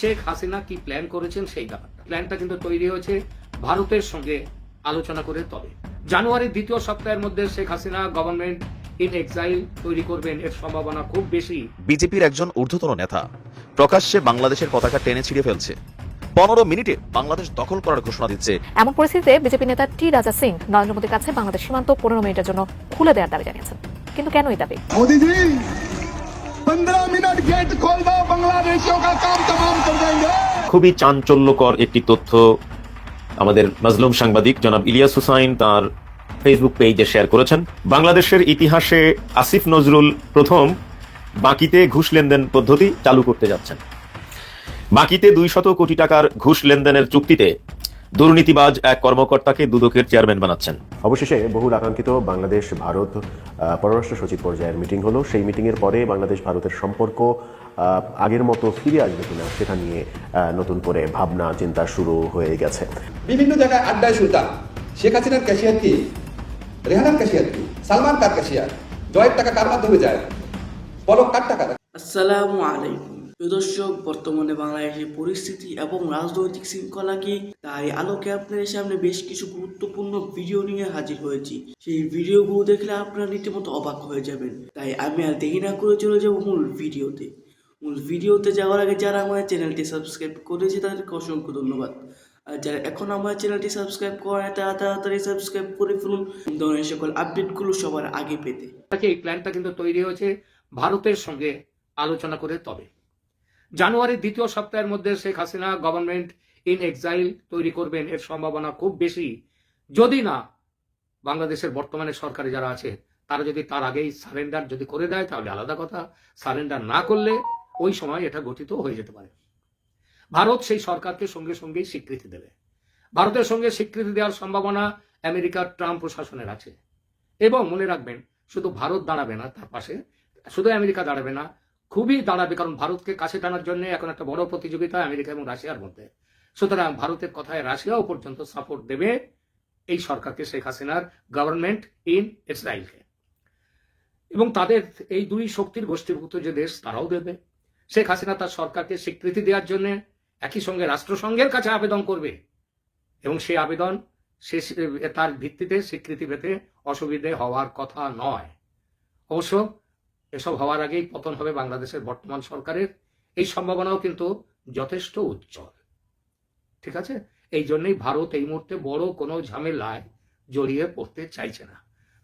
শেখ হাসিনা কি প্ল্যান করেছেন সেই ব্যাপারটা প্ল্যানটা কিন্তু তৈরি হয়েছে ভারতের সঙ্গে আলোচনা করে তবে। জানুয়ারির দ্বিতীয় সপ্তাহের মধ্যে Sheikh Hasina government in exile তৈরি করবেন এর সম্ভাবনা খুব বেশি। বিজেপির একজন ঊর্ধ্বতন নেতা প্রকাশ্যে বাংলাদেশের পতাকা টেনে ছিঁড়ে ফেলছে। পনেরো মিনিটে বাংলাদেশ দখল করার ঘোষণা দিচ্ছে। এমন পরিস্থিতিতে বিজেপি নেতা টি রাজা সিং নরেন্দ্র মোদীর কাছে বাংলাদেশ সীমান্ত পনেরো মিনিটের জন্য খুলে দেওয়ার দাবি জানিয়েছেন। কিন্তু কেন এই দাবি? পনেরো মিনিট গেট কাম তমাম খুবই চাঞ্চল্যকর একটি তথ্য আমাদের মাজলুম সাংবাদিক জনাব ইলিয়াস হুসাইন তার ফেসবুক পেজে শেয়ার করেছেন। বাংলাদেশের ইতিহাসে আসিফ নজরুল প্রথম বাকিতে ঘুষ লেনদেন পদ্ধতি চালু করতে যাচ্ছেন। বাকিতে দুই শত কোটি টাকার ঘুষ লেনদেনের চুক্তিতে দুর্নীতিবাজ এক কর্মকর্তাকে দুদকের চেয়ারম্যান বানাচ্ছেন। অবশেষে বহুল আকাঙ্ক্ষিত বাংলাদেশ ভারত পররাষ্ট্র সচিব পর্যায়ের মিটিং হলো। সেই মিটিংয়ের পরে বাংলাদেশ ভারতের সম্পর্ক আগের মতো ফিরে আসবে কিনা সেটা নিয়ে আহ, নতুন করে ভাবনা চিন্তা শুরু হয়ে গেছে। বিভিন্ন জায়গায় আড্ডায় শুনতাম শেখ হাসিনার ক্যাশিয়ার কি? রেহানার ক্যাশিয়ার কি? সালমান কার ক্যাশিয়ার? জয়ের টাকা কার মাধ্যমে যায়? পলক কার টাকা আসসালামু আলাইকুম। দর্শক বর্তমানে বাংলাদেশের পরিস্থিতি এবং রাজনৈতিক শৃঙ্খলা কি? তাই আলোকে আপনাদের সামনে বেশ কিছু গুরুত্বপূর্ণ ভিডিও নিয়ে হাজির হয়েছি। সেই ভিডিওগুলো দেখলে আপনারা রীতিমতো অবাক হয়ে যাবেন। তাই আমি আর দেরি না করে চলে যাব মূল ভিডিওতে। মূল ভিডিওতে যাওয়ার আগে যারা আমাদের চ্যানেলটি সাবস্ক্রাইব করেছে, তাদেরকে অসংখ্য ধন্যবাদ। আর যারা এখন আমার চ্যানেলটি সাবস্ক্রাইব করে তারা তাড়াতাড়ি সাবস্ক্রাইব করে ফেলুন। ধরনের সকল আপডেটগুলো সবার আগে পেতে। তাকে এই প্ল্যানটা কিন্তু তৈরি হয়েছে ভারতের সঙ্গে আলোচনা করে তবে। জানুয়ারির দ্বিতীয় সপ্তাহের মধ্যে Sheikh Hasina government in exile তৈরি করবেন এর সম্ভাবনা খুব বেশি। যদি না, বাংলাদেশের বর্তমানে সরকারে যারা আছে, তারা যদি তার আগেই সারেন্ডার যদি করে দেয়, তাহলে আলাদা কথা। সারেন্ডার না করলে ওই সময় এটা গঠিত হয়ে যেতে পারে। ভারত সেই সরকারকে সঙ্গে সঙ্গেই স্বীকৃতি দেবে। ভারতের সঙ্গে স্বীকৃতি দেওয়ার সম্ভাবনা আমেরিকার ট্রাম্প প্রশাসনের আছে। এবং মনে রাখবেন, শুধু ভারত দাঁড়াবে না তার পাশে, শুধু আমেরিকা দাঁড়াবে না, খুবই দাঁড়াবে, কারণ ভারতকে কাছে টানার জন্য এখন একটা বড় প্রতিযোগিতা আমেরিকা এবং রাশিয়ার মধ্যে। সুতরাং ভারতের কথায় রাশিয়াও পর্যন্ত সাপোর্ট দেবে এই সরকারকে, শেখ হাসিনার গভর্নমেন্ট ইন ইসরায়েলকে এবং তাদের এই দুই শক্তির গোষ্ঠীভুক্ত যে দেশ, তারাও দেবে। শেখ হাসিনা তার সরকারকে স্বীকৃতি দেওয়ার জন্য একই সঙ্গে রাষ্ট্রসংঘের কাছে আবেদন করবে। এবং সেই আবেদন সে তার ভিত্তিতে স্বীকৃতি পেতে অসুবিধে হওয়ার কথা নয়। অবশ্য এসব হওয়ার আগেই পতন হবে বাংলাদেশের বর্তমান সরকারের। এই সম্ভাবনাও কিন্তু যথেষ্ট উজ্জ্বল। ঠিক আছে? এই জন্যই ভারত এই মুহূর্তে বড় কোনো ঝামেলায় জড়িয়ে পড়তে চাইছে না।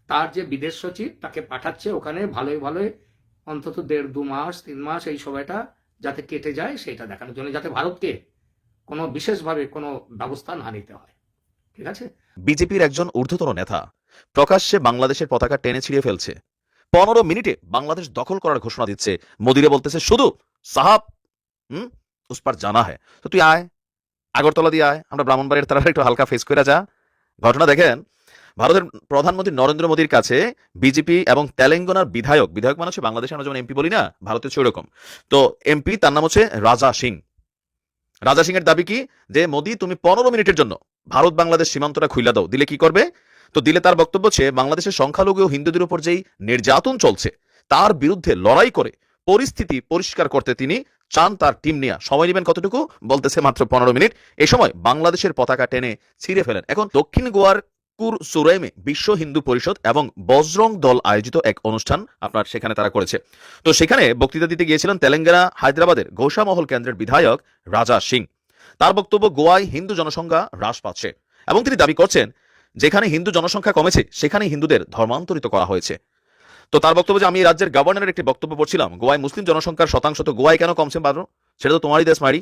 তার যে বিদেশ সচিব তাকে পাঠাচ্ছে ওখানে ভালোই ভালোই অন্তত দেড়, দু মাস, তিন মাস এই সময়টা যাতে কেটে যায় সেটা দেখানোর জন্য, যাতে ভারতকে কোনো বিশেষভাবে কোনো ব্যবস্থা না নিতে হয়। ঠিক আছে? বিজেপির একজন ঊর্ধ্বতন নেতা প্রকাশ্যে বাংলাদেশের পতাকা টেনে ছিঁড়ে ফেলছে। পনেরো মিনিটে বাংলাদেশ দখল করার ঘোষণা দিচ্ছে। মোদিরে বলতেছে, শুধু সাহাব, হুম উস পার জানা হ্যায়। তো তুই আয়, আগরতলা দিয়ে আয়, আমরা ব্রাহ্মণবাড়ির তারা একটু হালকা ফেস করে যা। ঘটনা দেখেন ভারতের প্রধানমন্ত্রী নরেন্দ্র মোদীর কাছে বিজেপি এবং তেলেঙ্গানার বিধায়ক বিধায়ক মানে হচ্ছে বাংলাদেশে আমরা যেমন এমপি বলি না, ভারতের সেরকম তো এমপি, তার নাম হচ্ছে রাজা সিং। রাজা সিং এর দাবি কি? যে মোদি, তুমি পনেরো মিনিটের জন্য ভারত বাংলাদেশ সীমান্তটা খুইলা দাও। দিলে কি করবে? তো দিলে তার বক্তব্য হচ্ছে, বাংলাদেশের সংখ্যালঘু হিন্দুদের উপর যেই নির্যাতন চলছে, তার বিরুদ্ধে লড়াই করে পরিস্থিতি পরিষ্কার করতে তিনি চান তার টিম নিয়ে। সময় নেবেন কতটুকু? বলতেছে মাত্র পনেরো মিনিট। এ সময় বাংলাদেশের পতাকা টেনে ছিঁড়ে ফেলেন। এখন দক্ষিণ গোয়ার কুর সুরাইমে বিশ্ব হিন্দু পরিষদ এবং বজরং দল আয়োজিত এক অনুষ্ঠান আপনার সেখানে তারা করেছে। তো সেখানে বক্তৃতা দিতে গিয়েছিলেন তেলেঙ্গানা, হায়দ্রাবাদের ঘোষামহল কেন্দ্রের বিধায়ক রাজা সিং। তার বক্তব্য, গোয়ায় হিন্দু জনসংখ্যা হ্রাস পাচ্ছে এবং তিনি দাবি করছেন, যেখানে হিন্দু জনসংখ্যা কমেছে সেখানে হিন্দুদের ধর্মান্তরিত করা হয়েছে। তো তার বক্তব্য যে আমি রাজ্যের গভর্নরের একটি বক্তব্য পড়ছিলাম, গোয়ায় মুসলিম জনসংখ্যার শতাংশ তো গোয়ায় কেন কমছে বাদর সেটা তো তোমারই দেশ মারি।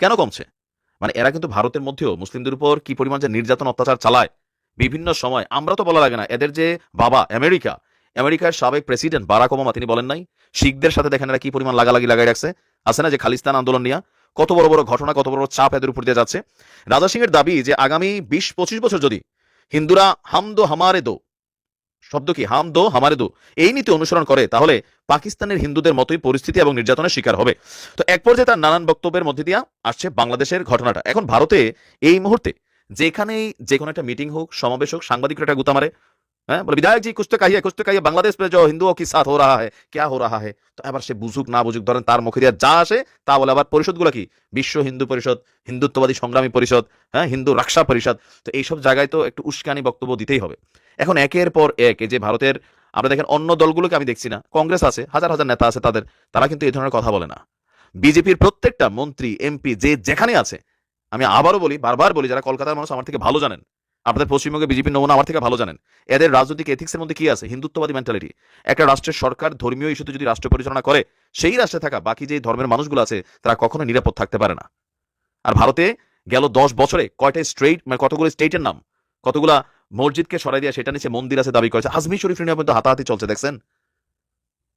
কেন কমছে? মানে এরা কিন্তু ভারতের মধ্যেও মুসলিমদের উপর কি পরিমাণ যে নির্যাতন, অত্যাচার চালায় বিভিন্ন সময়, আমরা তো বলা লাগে না, এদের যে বাবা আমেরিকা, আমেরিকার সাবেক প্রেসিডেন্ট বারাক ওবামা, তিনি বলেন নাই, শিখদের সাথে দেখেন এরা কি পরিমাণ লাগালাগি লাগাই রাখছে। আছে না যে খালিস্তান আন্দোলন নিয়ে? কত বড় বড় ঘটনা, কত বড় চাপ এদের উপর দিয়ে যাচ্ছে। রাজা সিং এর দাবি যে আগামী বিশ পঁচিশ বছর যদি হিন্দুরা হাম দো হামারে দো, শব্দ কি? হাম দো হামারে দো, এই নীতি অনুসরণ করে, তাহলে পাকিস্তানের হিন্দুদের মতোই পরিস্থিতি এবং নির্যাতনের শিকার হবে। তো এক পর্যায়ে তার নানান বক্তব্যের মধ্যে দিয়ে আসছে বাংলাদেশের ঘটনাটা। এখন ভারতে এই মুহূর্তে যেখানেই যে কোনো একটা মিটিং হোক, সমাবেশ হোক, সাংবাদিকরা একটা গুতা মারে হ্যাঁ? বলে, বিধায়ক জি, কুস্তে কাহিয়ে কুস্তে কাহিয়ে, বাংলাদেশ পে যো হিন্দুও কি সাথ হো রাহা হ্যাঁ ক্যা হো রাহা হ্যাঁ তো এবার সে বুঝুক, না বুঝুক, ধরেন তার মুখে দিয়ে যা আসে, তা বলে আবার পরিষদগুলো কি? বিশ্ব হিন্দু পরিষদ, হিন্দুত্ববাদী সংগ্রামী পরিষদ হ্যাঁ? হিন্দু রাক্ষা পরিষদ। তো এইসব জায়গায় তো একটু উস্কানি বক্তব্য দিতেই হবে। এখন একের পর এক যে ভারতের, আমরা দেখেন অন্য দলগুলোকে আমি দেখছি না, কংগ্রেস আছে, হাজার হাজার নেতা আছে তাদের, তারা কিন্তু এই ধরনের কথা বলে না। বিজেপির প্রত্যেকটা মন্ত্রী, এমপি, যে যেখানে আছে আমি আবারও বলি, বারবার বলি, যারা কলকাতার মানুষ আমার থেকে ভালো জানেন, আপনাদের পশ্চিমবঙ্গে বিজেপির নমুনা আমার থেকে ভালো জানেন, এদের রাজনৈতিক এথিক্সের মধ্যে কি আছে? হিন্দুত্ববাদী মেন্টালিটি একটা রাষ্ট্রের সরকার ধর্মীয় ইস্যুতে যদি রাষ্ট্র পরিচালনা করে, সেই রাষ্ট্রে থাকা বাকি যে ধর্মের মানুষগুলো আছে, তারা কখনো নিরাপদ থাকতে পারে না। আর ভারতে গেল দশ বছরে কয়টা স্ট্রেট মানে কতগুলো স্টেটের নাম? কতগুলা মসজিদকে সরাই দিয়ে, সেটা নিচে মন্দির আছে দাবি করেছে। আজমি শরীফ নিয়ে পর্যন্ত হাতাহাতি চলছে, দেখছেন?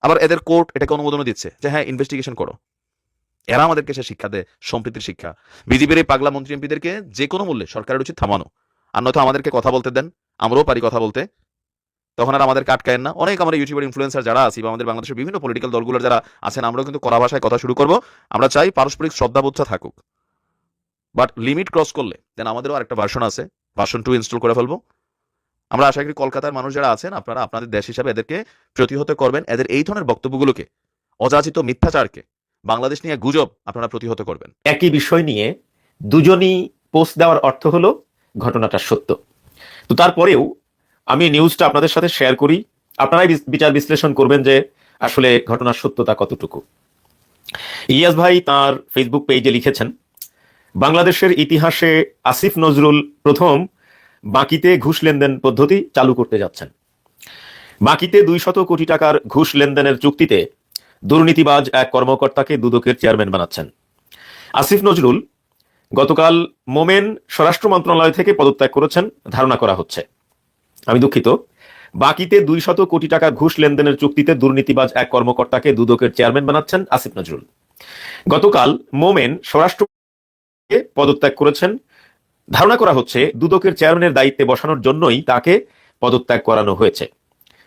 আবার এদের কোর্ট এটাকে অনুমোদনও দিচ্ছে যে হ্যাঁ ইনভেস্টিগেশন করো। এরা আমাদেরকে সে শিক্ষা দেয়, সম্প্রীতির শিক্ষা। বিজেপির এই পাগলা মন্ত্রী এমপিদেরকে যে কোনো মূল্যে সরকারের উচিত থামানো। আর নয়তো আমাদেরকে কথা বলতে দেন, আমরাও পারি কথা বলতে। তখন আর আমাদের কাটকায়েন না। অনেক আমরা ইউটিউবের ইনফ্লুয়েন্সার যারা আছি বা আমাদের বাংলাদেশের বিভিন্ন পলিটিক্যাল দলগুলোর যারা আছেন, আমরাও কিন্তু কড়া ভাষায় কথা শুরু করব। আমরা চাই পারস্পরিক শ্রদ্ধাবোধটা থাকুক। বাট লিমিট ক্রস করলে দেন আমাদেরও আরেকটা ভার্সন আছে। ভার্সন টু ইনস্টল করে ফেলব। আমরা আশা করি কলকাতার মানুষ যারা আছেন, আপনারা আপনাদের দেশ হিসাবে এদেরকে প্রতিহত করবেন। এদের এই ধরনের বক্তব্যগুলোকে, অযাচিত মিথ্যাচারকে বাংলাদেশ নিয়ে গুজব আপনারা প্রতিহত করবেন। একই বিষয় নিয়ে দুজনই পোস্ট দেওয়ার অর্থ হলো ঘটনাটা সত্য। তো তারপরেও আমি নিউজটা আপনাদের সাথে শেয়ার করি। আপনারাই বিচার বিশ্লেষণ করবেন যে আসলে ঘটনার সত্যতা কতটুকু। ইলিয়াস ভাই তার ফেসবুক পেজে লিখেছেন, বাংলাদেশের ইতিহাসে আসিফ নজরুল প্রথম বাকিতে ঘুষ লেনদেন পদ্ধতি চালু করতে যাচ্ছেন। বাকিতে দুই শত কোটি টাকার ঘুষ লেনদেনের চুক্তিতে দুর্নীতিবাজ এক কর্মকর্তাকে দুদকের চেয়ারম্যান বানাচ্ছেন। আসিফ নজরুল গতকাল মোমেন স্বরাষ্ট্র মন্ত্রণালয় থেকে পদত্যাগ করেছেন, ধারণা করা হচ্ছে। আমি দুঃখিত। বাকিতে দুই শত কোটি টাকা ঘুষ লেনদেনের চুক্তিতে দুর্নীতিবাজ এক কর্মকর্তাকে দুদকের চেয়ারম্যান বানাচ্ছেন আসিফ নজরুল। গতকাল মোমেন স্বরাষ্ট্র পদত্যাগ করেছেন। ধারণা করা হচ্ছে, দুদকের চেয়ারম্যানের দায়িত্বে বসানোর জন্যই তাকে পদত্যাগ করানো হয়েছে।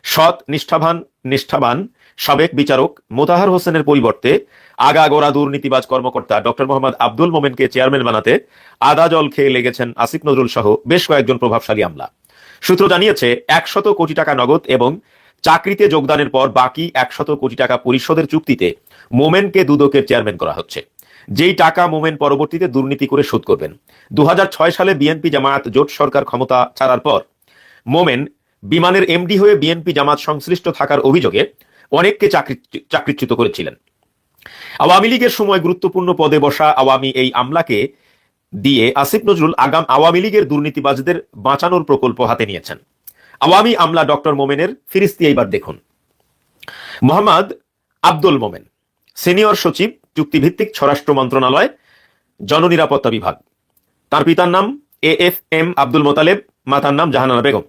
সৎ, নিষ্ঠাবান নিষ্ঠাবান সাবেক বিচারক মোতাহার হোসেনের পরিবর্তে আগাগোড়া দুর্নীতিবাজ কর্মকর্তা ডক্টর মোহাম্মদ আব্দুল মোমেনকে চেয়ারম্যান বানাতে আদা জল খেয়ে লেগেছেন আসিফ নজরুল সহ বেশ কয়েকজন প্রভাবশালী আমলা। সূত্র জানিয়েছে, একশত কোটি টাকা নগদ এবং চাকরিতে যোগদানের পর বাকি একশত কোটি টাকা পরিশোধের চুক্তিতে মোমেনকে দুদকের চেয়ারম্যান করা হচ্ছে। যেই টাকা মোমেন পরবর্তীতে দুর্নীতি করে শোধ করবেন দু হাজার ছয় সালে বিএনপি জামায়াত জোট সরকার ক্ষমতা ছাড়ার পর মোমেন বিমানের এমডি হয়ে বিএনপি জামাত সংশ্লিষ্ট থাকার অভিযোগে অনেককে চাকরি চাকরিচ্যুত করেছিলেন। আওয়ামী লীগের সময় গুরুত্বপূর্ণ পদে বসা আওয়ামী এই আমলাকে দিয়ে আসিফ নজরুল আগাম আওয়ামী লীগের দুর্নীতিবাজদের বাঁচানোর প্রকল্প হাতে নিয়েছেন। আওয়ামী আমলা ডক্টর মোমেনের ফিরিস্তি এইবার দেখুন। মোহাম্মদ আব্দুল মোমেন, সিনিয়র সচিব, চুক্তিভিত্তিক স্বরাষ্ট্র মন্ত্রণালয়, জননিরাপত্তা বিভাগ। তার পিতার নাম A F M Abdul Motaleb, মাতার নাম জাহানারা বেগম।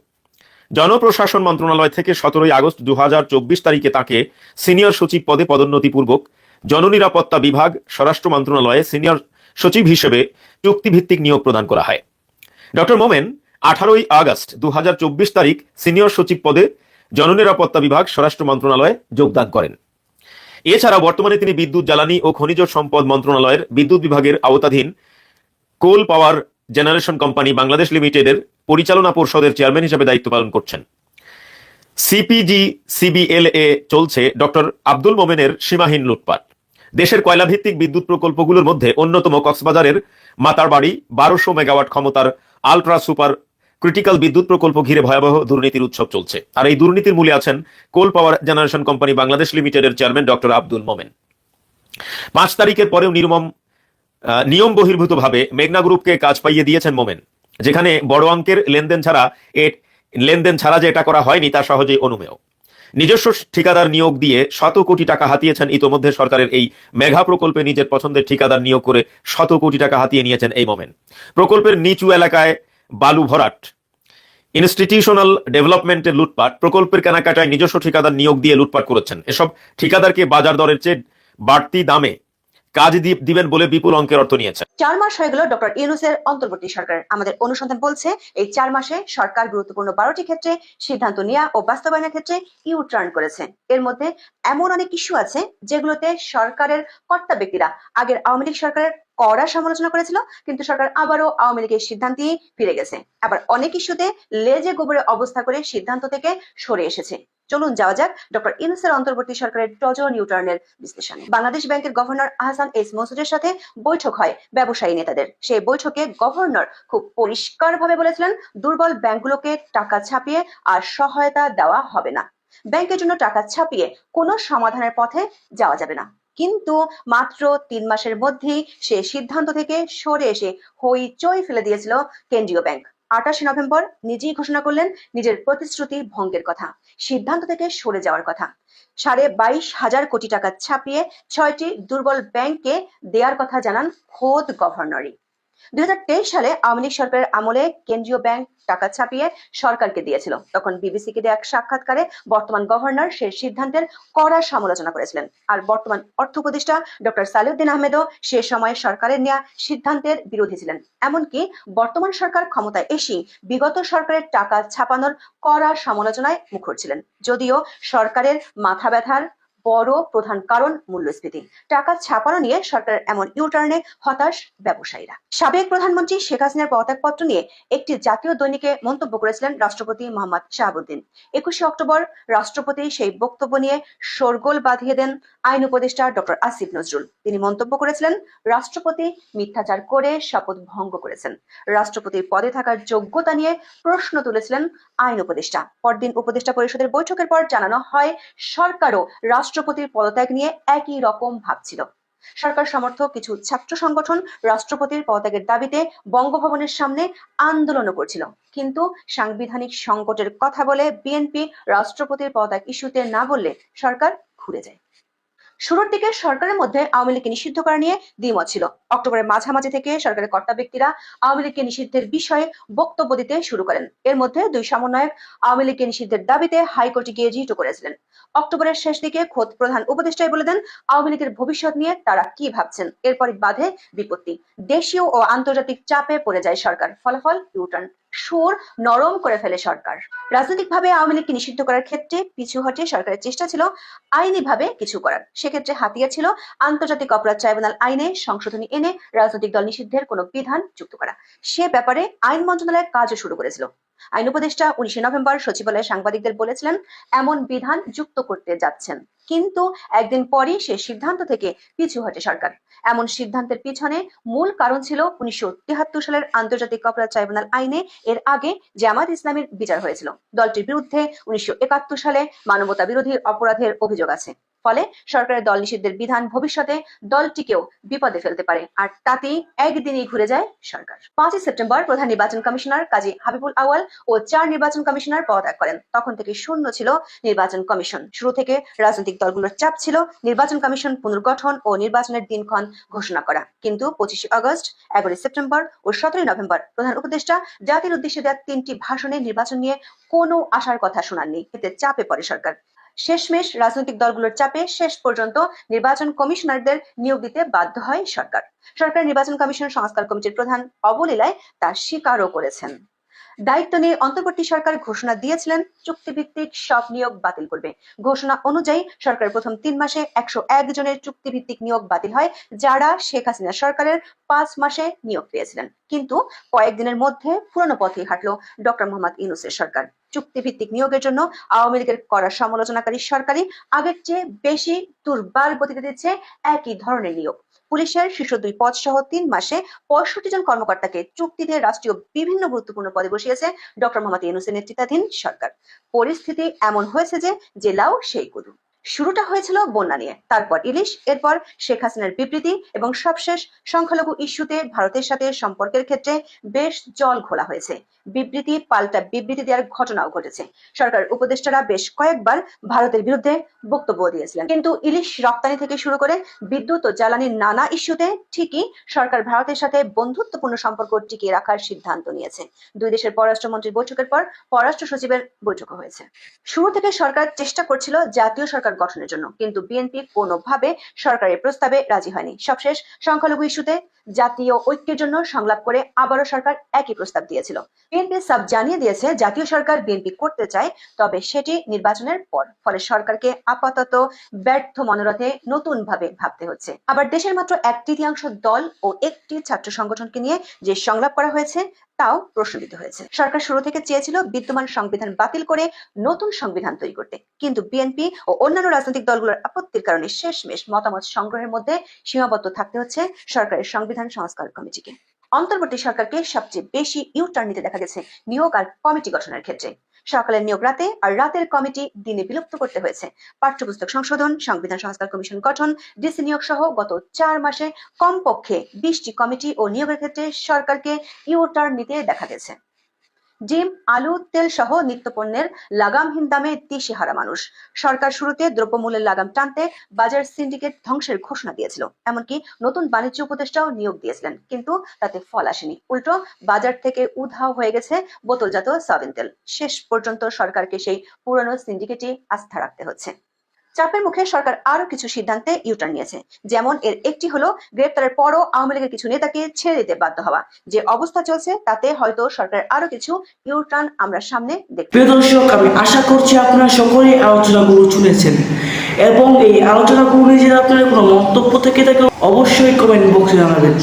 জনপ্রশাসন মন্ত্রণালয় থেকে সতেরোই আগস্ট দু হাজার চব্বিশ তারিখে তাকে সিনিয়র সচিব পদে পদোন্নতিপূর্বক জননিরাপত্তা বিভাগ, স্বরাষ্ট্র মন্ত্রণালয়ে সিনিয়র সচিব হিসেবে চুক্তিভিত্তিক নিয়োগ প্রদান করা হয়। ডক্টর মোমেন, আঠারোই আগস্ট দু হাজার চব্বিশ তারিখ সিনিয়র সচিব পদে জননিরাপত্তা বিভাগ, স্বরাষ্ট্র মন্ত্রণালয়ে যোগদান করেন। এছাড়া বর্তমানে তিনি বিদ্যুৎ, জ্বালানি ও খনিজ সম্পদ মন্ত্রণালয়ের বিদ্যুৎ বিভাগের আওতাধীন coal power generation company Bangladesh লিমিটেডের পরিচালনা পর্ষদের চেয়ারম্যান হিসেবে দায়িত্ব পালন করছেন। সিপিজি সিবিএল এ চলছে ডক্টর আব্দুল মোমেনের সীমাহীন লুটপাট। দেশের কয়লাভিত্তিক বিদ্যুৎ প্রকল্পগুলোর মধ্যে অন্যতম কক্সবাজারের মাতারবাড়ি বারোশো মেগাওয়াট ক্ষমতার আলট্রা সুপার ক্রিটিক্যাল বিদ্যুৎ প্রকল্প ঘিরে ভয়াবহ দুর্নীতির উৎসব চলছে। আর এই দুর্নীতির মূলে আছেন coal power generation company Bangladesh লিমিটেডের চেয়ারম্যান ডক্টর আব্দুল মোমেন। পাঁচ তারিখের পরেও নির্মম নিয়ম বহির্ভূতভাবে মেঘনা গ্রুপকে কাজ পাইয়ে দিয়েছেন মোমেন। যেখানে বড় অঙ্কের লেনদেন ছাড়া এ লেনদেন ছাড়া যে এটা করা হয়নি, তা সহজেই অনুমেয়। নিজস্ব ঠিকাদার নিয়োগ দিয়ে শত কোটি টাকা হাতিয়েছেন ইতোমধ্যে সরকারের এই মেঘা প্রকল্পে নিজের পছন্দের ঠিকাদার নিয়োগ করে শত কোটি টাকা হাতিয়ে নিয়েছেন এই মোমেন। প্রকল্পের নিচু এলাকায় বালু ভরাট। ইনস্টিটিউশনাল ডেভেলপমেন্টের লুটপাট। প্রকল্পের কেনাকাটায় নিজস্ব ঠিকাদার নিয়োগ দিয়ে লুটপাট করেছেন। এসব ঠিকাদারকে বাজার দরের চেয়ে বাড়তি দামে কাজ দিবেন বলে বিপুল অঙ্কের অর্থ নিয়েছেন। চার মাস হয়ে গেল ডক্টর ইউনুসের অন্তর্বর্তী সরকার। আমাদের অনুসন্ধান বলছে, এই চার মাসে সরকার গুরুত্বপূর্ণ বারোটি ক্ষেত্রে সিদ্ধান্ত নেওয়া ও বাস্তবায়নের ক্ষেত্রে ইউ টার্ন করেছে। এর মধ্যে এমন অনেক ইস্যু আছে যেগুলোতে সরকারের কর্তা ব্যক্তিরা, আগের আওয়ামী লীগ সরকারের কড়া সমালোচনা করেছিল, কিন্তু সরকার আবারও আওয়ামী লীগের সিদ্ধান্তেই ফিরে গেছে। আবার অনেক ইস্যুতে লেজে গোবরে অবস্থা করে সিদ্ধান্ত থেকে সরে এসেছে। চলুন যাওয়া যাক ডক্টর ইউনুসের অন্তর্বর্তী সরকারের টজো নিউটার্নের বিশ্লেষণে। বাংলাদেশ ব্যাংকের গভর্নর আহসান এস মসুদের সাথে বৈঠক হয় ব্যবসায়ী নেতাদের। সেই বৈঠকে গভর্নর খুব পরিষ্কারভাবে বলেছিলেন, দুর্বল ব্যাংকগুলোকে টাকা ছাপিয়ে আর সহায়তা দেওয়া হবে না। ব্যাংকের জন্য টাকা ছাপিয়ে কোনো সমাধানের পথে যাওয়া যাবে না। কিন্তু মাত্র তিন মাসের মধ্যেই সে সিদ্ধান্ত থেকে সরে এসে হইচই ফেলে দিয়েছিল কেন্দ্রীয় ব্যাংক। আঠাশে নভেম্বর নিজেই ঘোষণা করলেন নিজের প্রতিশ্রুতি ভঙ্গের কথা, সিদ্ধান্ত থেকে সরে যাওয়ার কথা। সাড়ে বাইশ হাজার কোটি টাকা ছাপিয়ে ছয়টি দুর্বল ব্যাংককে দেওয়ার কথা জানান খোদ গভর্নরই। দুই সালে আওয়ামী সরকারের আমলে কেন্দ্রীয় ব্যাংক টাকা ছাপিয়ে সরকারকে দিয়েছিল। তখন এক সাক্ষাৎকারে বর্তমান গভর্নর সে সিদ্ধান্তের কড়া সমালোচনা করেছিলেন। আর বর্তমান অর্থ উপদেষ্টা ডক্টর সালিউদ্দিন আহমেদও সে সময় সরকারের নেওয়া সিদ্ধান্তের বিরোধী ছিলেন। এমনকি বর্তমান সরকার ক্ষমতায় এসেই বিগত সরকারের টাকা ছাপানোর কড়া সমালোচনায় মুখর ছিলেন। যদিও সরকারের মাথা ব্যথার বড় প্রধান কারণ মূল্যস্ফীতি। টাকা ছাপানো নিয়ে সরকারের এমন ইউটার্নে হতাশ ব্যবসায়ীরা। সাবেক প্রধানমন্ত্রী শেখ হাসিনার পদত্যাগপত্র নিয়ে একটি জাতীয় দৈনিকে মন্তব্য করেছিলেন রাষ্ট্রপতি মোহাম্মদ শাহাবুদ্দিন। একুশে অক্টোবর রাষ্ট্রপতি সেই বক্তব্য নিয়ে শোরগোল বাঁধিয়ে দেন আইন উপদেষ্টা ডক্টর আসিফ নজরুল। তিনি মন্তব্য করেছিলেন, রাষ্ট্রপতি মিথ্যাচার করে শপথ ভঙ্গ করেছেন। রাষ্ট্রপতির পদে থাকার যোগ্যতা নিয়ে প্রশ্ন তুলেছিলেন আইন উপদেষ্টা। পরদিন উপদেষ্টা পরিষদের বৈঠকের পর জানানো হয়, সরকারও রাষ্ট্রপতির পদত্যাগ নিয়ে একই রকম ভাবছিল। সরকার সমর্থক কিছু ছাত্র সংগঠন রাষ্ট্রপতির পদত্যাগের দাবিতে বঙ্গভবনের সামনে আন্দোলনও করছিল। কিন্তু সাংবিধানিক সংকটের কথা বলে বিএনপি রাষ্ট্রপতির পদত্যাগ ইস্যুতে না বললে সরকার ঘুরে যায়। শুরুর দিকে সরকারের মধ্যে আওয়ামী লীগকে নিষিদ্ধ করা নিয়ে দ্বিমত ছিল। অক্টোবরের মাঝামাঝি থেকে সরকারের কর্তা ব্যক্তিরা আওয়ামী লীগকে নিষিদ্ধের বিষয়ে বক্তব্য দিতে শুরু করেন। এর মধ্যে দুই সমন্বয়ক আওয়ামী লীগকে নিষিদ্ধের দাবিতে হাইকোর্টে গিয়ে জিটু করেছিলেন। অক্টোবরের শেষ দিকে খোদ প্রধান উপদেষ্টাই বলে দেন, আওয়ামী লীগের ভবিষ্যৎ নিয়ে তারা কি ভাবছেন? এরপরই বাধে বিপত্তি। দেশীয় ও আন্তর্জাতিক চাপে পড়ে যায় সরকার। ফলাফল ইউটার্ন সুর নরম করে ফেলে সরকার। রাজনৈতিকভাবে আওয়ামী লীগকে নিষিদ্ধ করার ক্ষেত্রে পিছু হটে সরকারের চেষ্টা ছিল আইনিভাবে কিছু করার। সেক্ষেত্রে হাতিয়ার ছিল আন্তর্জাতিক অপরাধ ট্রাইব্যুনাল আইনে সংশোধনী এনে রাজনৈতিক দল নিষিদ্ধের কোনো বিধান যুক্ত করা। সে ব্যাপারে আইন মন্ত্রণালয় কাজও শুরু করেছিল। আইন উপদেষ্টা উনিশে নভেম্বর সচিবালয়ে সাংবাদিকদের বলেছিলেন, এমন বিধান যুক্ত করতে যাচ্ছেন। কিন্তু একদিন পরই সে সিদ্ধান্ত থেকে পিছু হটে সরকার। এমন সিদ্ধান্তের পিছনে মূল কারণ ছিল উনিশশো তিয়াত্তর সালের আন্তর্জাতিক অপরাধ ট্রাইব্যুনাল আইনে এর আগে জামাত ইসলামের বিচার হয়েছিল। দলটির বিরুদ্ধে উনিশশো একাত্তর সালে মানবতা বিরোধী অপরাধের অভিযোগ আছে। ফলে সরকারের দল নিষিদ্ধের বিধান ভবিষ্যতে দলটিকেও বিপদে ফেলতে পারে। আর তাতেই একদিনই ঘুরে যায় সরকার। পাঁচই সেপ্টেম্বর প্রধান নির্বাচন কমিশনার কাজী হাবিবুল আওয়াল ও চার নির্বাচন কমিশনার পদত্যাগ করেন। তখন থেকে শূন্য ছিল নির্বাচন কমিশন। শুরু থেকে রাজনৈতিক দলগুলোর চাপ ছিল নির্বাচন কমিশন পুনর্গঠন ও নির্বাচনের দিনক্ষণ ঘোষণা করা। কিন্তু পঁচিশে আগস্ট, এগারোই সেপ্টেম্বর ও সতেরোই নভেম্বর প্রধান উপদেষ্টা জাতির উদ্দেশ্যে দেওয়া তিনটি ভাষণে নির্বাচন নিয়ে কোনো আশার কথা শোনাননি। এতে চাপে পড়ে সরকার। শেষমেশ রাজনৈতিক দলগুলোর চাপে শেষ পর্যন্ত নির্বাচন কমিশনারদের নিয়োগ দিতে বাধ্য হয় সরকার। সরকার নির্বাচন কমিশন সংস্কার কমিটির প্রধান অবলীলায় তা স্বীকারও করেছেন। দায়িত্ব নিয়ে অন্তর্বর্তী সরকার ঘোষণা দিয়েছিলেন, চুক্তিভিত্তিক সব নিয়োগ বাতিল করবে। ঘোষণা অনুযায়ী সরকার প্রথম তিন মাসে একশো এক জনের চুক্তিভিত্তিক নিয়োগ বাতিল হয়, যারা শেখ হাসিনা সরকারের পাঁচ মাসে নিয়োগ পেয়েছিলেন। কিন্তু কয়েকদিনের মধ্যে পুরনো পথে হাঁটলো ডক্টর মোহাম্মদ ইউনুসের সরকার। চুক্তিভিত্তিক নিয়োগের জন্য আওয়ামী লীগের করা সমালোচনাকারী সরকারি আগের চেয়ে বেশি দুর্বল গতিতে দিচ্ছে একই ধরনের নিয়োগ। পুলিশের শীর্ষ দুই পদ সহ তিন মাসে পঁয়ষট্টি জন কর্মকর্তাকে চুক্তি দিয়ে রাষ্ট্রীয় বিভিন্ন গুরুত্বপূর্ণ পদে বসিয়েছে ডক্টর মোহাম্মদ ইউনুসের নেতৃত্বাধীন সরকার। পরিস্থিতি এমন হয়েছে যে জেলাও সেই কুদু শুরুটা হয়েছিল বন্যা নিয়ে। তারপর ইলিশ, এরপর শেখ হাসিনার বিবৃতি এবং সবশেষ সংখ্যালঘু ইস্যুতে ভারতের সাথে সম্পর্কের ক্ষেত্রে বেশ জল ঘোলা হয়েছে। বিবৃতি, পাল্টা বিবৃতি দেওয়ার ঘটনাও ঘটেছে। সরকার উপদেষ্টারা বেশ কয়েকবার ভারতের বিরুদ্ধে বক্তব্য দিয়েছিলেন। কিন্তু ইলিশ রপ্তানি থেকে শুরু করে বিদ্যুৎ ও জ্বালানির নানা ইস্যুতে ঠিকই সরকার ভারতের সাথে বন্ধুত্বপূর্ণ সম্পর্ক টিকিয়ে রাখার সিদ্ধান্ত নিয়েছে। দুই দেশের পররাষ্ট্রমন্ত্রীর বৈঠকের পর পররাষ্ট্র সচিবের বৈঠকও হয়েছে। শুরু থেকে সরকার চেষ্টা করছিল জাতীয় সরকার সরকার গঠনের জন্য। কিন্তু বিএনপি কোনোভাবে সরকারের প্রস্তাবে রাজি হয়নি। সবশেষ, সংখ্যালঘু ইস্যুতে জাতীয় ঐক্যের জন্য সংলাপ করে আবারও সরকার একই প্রস্তাব দিয়েছিল। বিএনপি সাব জানিয়ে দিয়েছে, জাতীয় সরকার বিএনপি করতে চায়, তবে সেটি নির্বাচনের পর। ফলে সরকারকে আপাতত ব্যর্থ মনোরথে নতুন ভাবে ভাবতে হচ্ছে। আবার দেশের মাত্র এক তৃতীয়াংশ দল ও একটি ছাত্র সংগঠনকে নিয়ে যে সংলাপ করা হয়েছে তাও প্রশ্নবিদ্ধ হয়েছে। সরকার শুরু থেকে চেয়েছিল বিদ্যমান সংবিধান বাতিল করে নতুন সংবিধান তৈরি করতে। কিন্তু বিএনপি ও অন্যান্য রাজনৈতিক দলগুলোর আপত্তির কারণে শেষমেশ মতামত সংগ্রহের মধ্যে সীমাবদ্ধ থাকতে হচ্ছে সরকারের সংবিধান সংস্কার কমিটিকে। অন্তর্বর্তী সরকারকে সবচেয়ে বেশি ইউটার্ন নিতে দেখা গেছে নিয়োগ আর কমিটি গঠনের ক্ষেত্রে। সকালের নিয়োগ রাতে আর রাতের কমিটি দিনে বিলুপ্ত করতে হয়েছে। পাঠ্যপুস্তক সংশোধন, সংবিধান সংস্কার কমিশন গঠন, ডিসি নিয়োগ সহ গত চার মাসে কমপক্ষে বিশটি কমিটি ও নিয়োগের ক্ষেত্রে সরকারকে ইউটার্ন নিতে দেখা গেছে। ডিম, আলু, তেল সহ নিত্যপণ্যের লাগামহীন দামে দিশেহারা মানুষ। সরকার শুরুতে দ্রব্যমূল্যের লাগাম টানতে বাজার সিন্ডিকেট ধ্বংসের ঘোষণা দিয়েছিল। এমনকি নতুন বাণিজ্য উপদেষ্টাও নিয়োগ দিয়েছিলেন, কিন্তু তাতে ফল আসেনি। উল্টো, বাজার থেকে উধাও হয়ে গেছে বোতলজাত সয়াবিন তেল। শেষ পর্যন্ত সরকারকে সেই পুরনো সিন্ডিকেটই আস্থা রাখতে হচ্ছে। চাপের মুখে সরকার আরও কিছু সিদ্ধান্তে ইউটার্ন নিয়েছে। যেমন এর একটি হলো, গ্রেপ্তারের পরও আওয়ামী লীগের কিছু নেতাকে ছেড়ে দিতে বাধ্য হওয়া। যে অবস্থা চলছে, তাতে হয়তো সরকার আরও কিছু ইউটার্ন আমরা সামনে দেখতে প্রিয় দর্শক, আমি আশা করছি আপনারা সকলেই আলোচনাগুলো শুনেছেন। এবং এই আলোচনাগুলো নিয়ে যদি আপনাদের কোনো মন্তব্য থেকে থাকে অবশ্যই কমেন্ট বক্সে জানাবেন।